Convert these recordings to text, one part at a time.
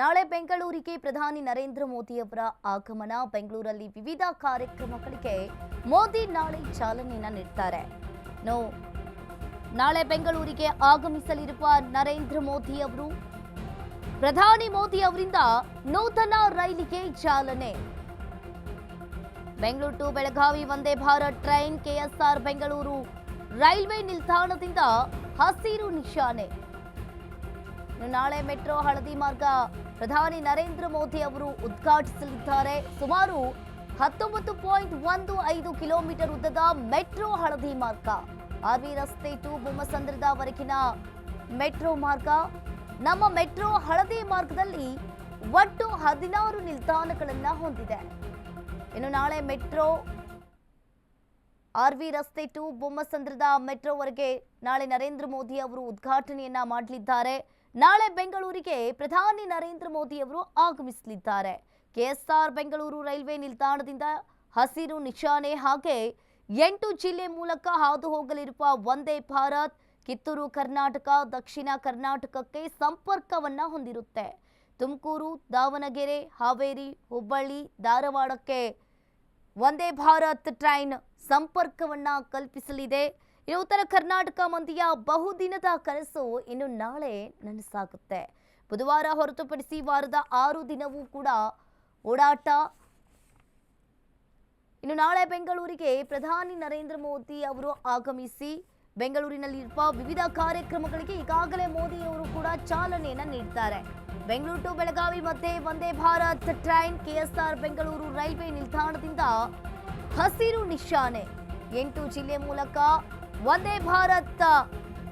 ನಾಳೆ ಬೆಂಗಳೂರಿಗೆ ಪ್ರಧಾನಿ ನರೇಂದ್ರ ಮೋದಿಯವರ ಆಗಮನ. ಬೆಂಗಳೂರಲ್ಲಿ ವಿವಿಧ ಕಾರ್ಯಕ್ರಮಗಳಿಗೆ ಮೋದಿ ನಾಳೆ ಚಾಲನೆಯನ್ನು ನೀಡ್ತಾರೆ. ನೋ, ನಾಳೆ ಬೆಂಗಳೂರಿಗೆ ಆಗಮಿಸಲಿರುವ ನರೇಂದ್ರ ಮೋದಿ ಅವರು, ಪ್ರಧಾನಿ ಮೋದಿ ಅವರಿಂದ ನೂತನ ರೈಲಿಗೆ ಚಾಲನೆ. Bengaluru to Belagavi Vande Bharat train, KSR Bengaluru railway ನಿಲ್ದಾಣದಿಂದ ಹಸಿರು ನಿಶಾನೆ. ನಾಳೆ ಮೆಟ್ರೋ ಹಳದಿ ಮಾರ್ಗ. ಪ್ರಧಾನಿ ನರೇಂದ್ರ ಮೋದಿ ಅವರು ಉದ್ಘಾಟಿಸಲಿದ್ದಾರೆ. ಸುಮಾರು ಹತ್ತೊಂಬತ್ತು ಪಾಯಿಂಟ್ ಒಂದು ಐದು ಕಿಲೋಮೀಟರ್ ಉದ್ದದ ಮೆಟ್ರೋ ಹಳದಿ ಮಾರ್ಗ. ಆರ್ವಿ ರಸ್ತೆ ಟು ಬೊಮ್ಮಸಂದ್ರದವರೆಗಿನ ಮೆಟ್ರೋ ಮಾರ್ಗ. ನಮ್ಮ ಮೆಟ್ರೋ ಹಳದಿ ಮಾರ್ಗದಲ್ಲಿ ಒಟ್ಟು ಹದಿನಾರು ನಿಲ್ದಾಣಗಳನ್ನ ಹೊಂದಿದೆ. ಇನ್ನು ನಾಳೆ ಮೆಟ್ರೋ ಆರ್ವಿ ರಸ್ತೆ ಟು ಬೊಮ್ಮಸಂದ್ರದ ಮೆಟ್ರೋವರೆಗೆ ನಾಳೆ ನರೇಂದ್ರ ಮೋದಿ ಅವರು ಉದ್ಘಾಟನೆಯನ್ನ ಮಾಡಲಿದ್ದಾರೆ. ನಾಳೆ ಬೆಂಗಳೂರಿಗೆ ಪ್ರಧಾನಿ ನರೇಂದ್ರ ಮೋದಿ ಅವರು ಆಗಮಿಸಲಿದ್ದಾರೆ. ಕೆಎಸ್ಆರ್ ಬೆಂಗಳೂರು ರೈಲ್ವೆ ನಿಲ್ದಾಣದಿಂದ ಹಸಿರು ನಿಶಾನೆ ಹಾಗೆ ಎಂಟು ಜಿಲ್ಲೆ ಮೂಲಕ ಹಾದು ಹೋಗಲಿರುವ ವಂದೇ ಭಾರತ್, ಕಿತ್ತೂರು ಕರ್ನಾಟಕ, ದಕ್ಷಿಣ ಕರ್ನಾಟಕಕ್ಕೆ ಸಂಪರ್ಕವನ್ನ ಹೊಂದಿರುತ್ತೆ. ತುಮಕೂರು, ದಾವಣಗೆರೆ, ಹಾವೇರಿ, ಹುಬ್ಬಳ್ಳಿ, ಧಾರವಾಡಕ್ಕೆ ವಂದೇ ಭಾರತ್ ಟ್ರೈನ್ ಸಂಪರ್ಕವನ್ನ ಕಲ್ಪಿಸಲಿದೆ. ಇನ್ನು ಉತ್ತರ ಕರ್ನಾಟಕ ಮಂದಿಯ ಬಹುದಿನದ ಕನಸು ಇನ್ನು ನಾಳೆ ನನಸಾಗುತ್ತೆ. ಬುಧವಾರ ಹೊರತುಪಡಿಸಿ ವಾರದ ಆರು ದಿನವೂ ಕೂಡ ಓಡಾಟ. ಇನ್ನು ನಾಳೆ ಬೆಂಗಳೂರಿಗೆ ಪ್ರಧಾನಿ ನರೇಂದ್ರ ಮೋದಿ ಅವರು ಆಗಮಿಸಿ ಬೆಂಗಳೂರಿನಲ್ಲಿರುವ ವಿವಿಧ ಕಾರ್ಯಕ್ರಮಗಳಿಗೆ ಈಗಾಗಲೇ ಮೋದಿ ಅವರು ಕೂಡ ಚಾಲನೆಯನ್ನು ನೀಡಿದ್ದಾರೆ ಬೆಂಗಳೂರು ಟು ಬೆಳಗಾವಿ ಮಧ್ಯೆ Vande Bharat train, KSR Bengaluru railway ನಿಲ್ದಾಣದಿಂದ ಹಸಿರು ನಿಶಾನೆ. ಎಂಟು ಜಿಲ್ಲೆ ಮೂಲಕ ವಂದೇ ಭಾರತ್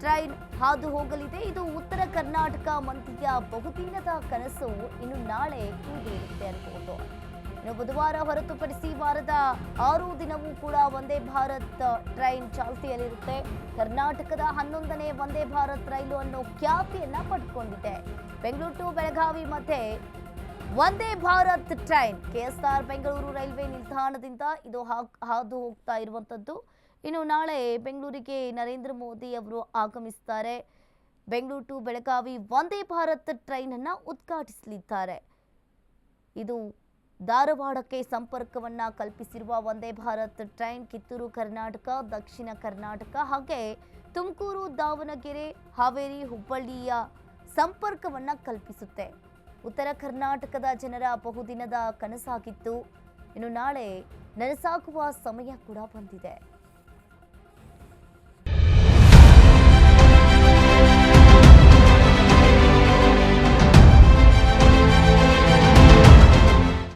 ಟ್ರೈನ್ ಹಾದು ಹೋಗಲಿದೆ. ಇದು ಉತ್ತರ ಕರ್ನಾಟಕ ಮಂತ್ರಿಯ ಬಹುದಿನದ ಕನಸು. ಇನ್ನು ನಾಳೆ ಈಡೇರುತ್ತೆ ಅನ್ಬಹುದು ಇನ್ನು ಬುಧವಾರ ಹೊರತುಪಡಿಸಿ ವಾರದ ಆರು ದಿನವೂ ಕೂಡ ವಂದೇ ಭಾರತ್ ಟ್ರೈನ್ ಚಾಲ್ತಿಯಲ್ಲಿರುತ್ತೆ. ಕರ್ನಾಟಕದ ಹನ್ನೊಂದನೇ ವಂದೇ ಭಾರತ್ ರೈಲು ಅನ್ನೋ ಖ್ಯಾತಿಯನ್ನ ಪಡ್ಕೊಂಡಿದೆ. ಬೆಂಗಳೂರು ಟು ಬೆಳಗಾವಿ ಮಧ್ಯೆ Vande Bharat train KSR Bengaluru railway ನಿಲ್ದಾಣದಿಂದ ಇದು ಹಾದು ಹೋಗ್ತಾ ಇರುವಂಥದ್ದು ಇನ್ನು ನಾಳೆ ಬೆಂಗಳೂರಿಗೆ ನರೇಂದ್ರ ಮೋದಿ ಅವರು ಆಗಮಿಸ್ತಾರೆ. ಬೆಂಗಳೂರು ಟು ಬೆಳಗಾವಿ ವಂದೇ ಭಾರತ್ ಟ್ರೈನನ್ನು ಉದ್ಘಾಟಿಸಲಿದ್ದಾರೆ. ಇದು ಧಾರವಾಡಕ್ಕೆ ಸಂಪರ್ಕವನ್ನ ಕಲ್ಪಿಸಿರುವ ವಂದೇ ಭಾರತ್ ಟ್ರೈನ್ ಕಿತ್ತೂರು, ಕರ್ನಾಟಕ, ದಕ್ಷಿಣ ಕರ್ನಾಟಕ ಹಾಗೆ ತುಮಕೂರು, ದಾವಣಗೆರೆ, ಹಾವೇರಿ, ಹುಬ್ಬಳ್ಳಿಯ ಸಂಪರ್ಕವನ್ನ ಕಲ್ಪಿಸುತ್ತೆ. ಉತ್ತರ ಕರ್ನಾಟಕದ ಜನರ ಬಹುದಿನದ ಕನಸಾಗಿತ್ತು. ಇನ್ನು ನಾಳೆ ನನಸಾಗುವ ಸಮಯ ಕೂಡ ಬಂದಿದೆ.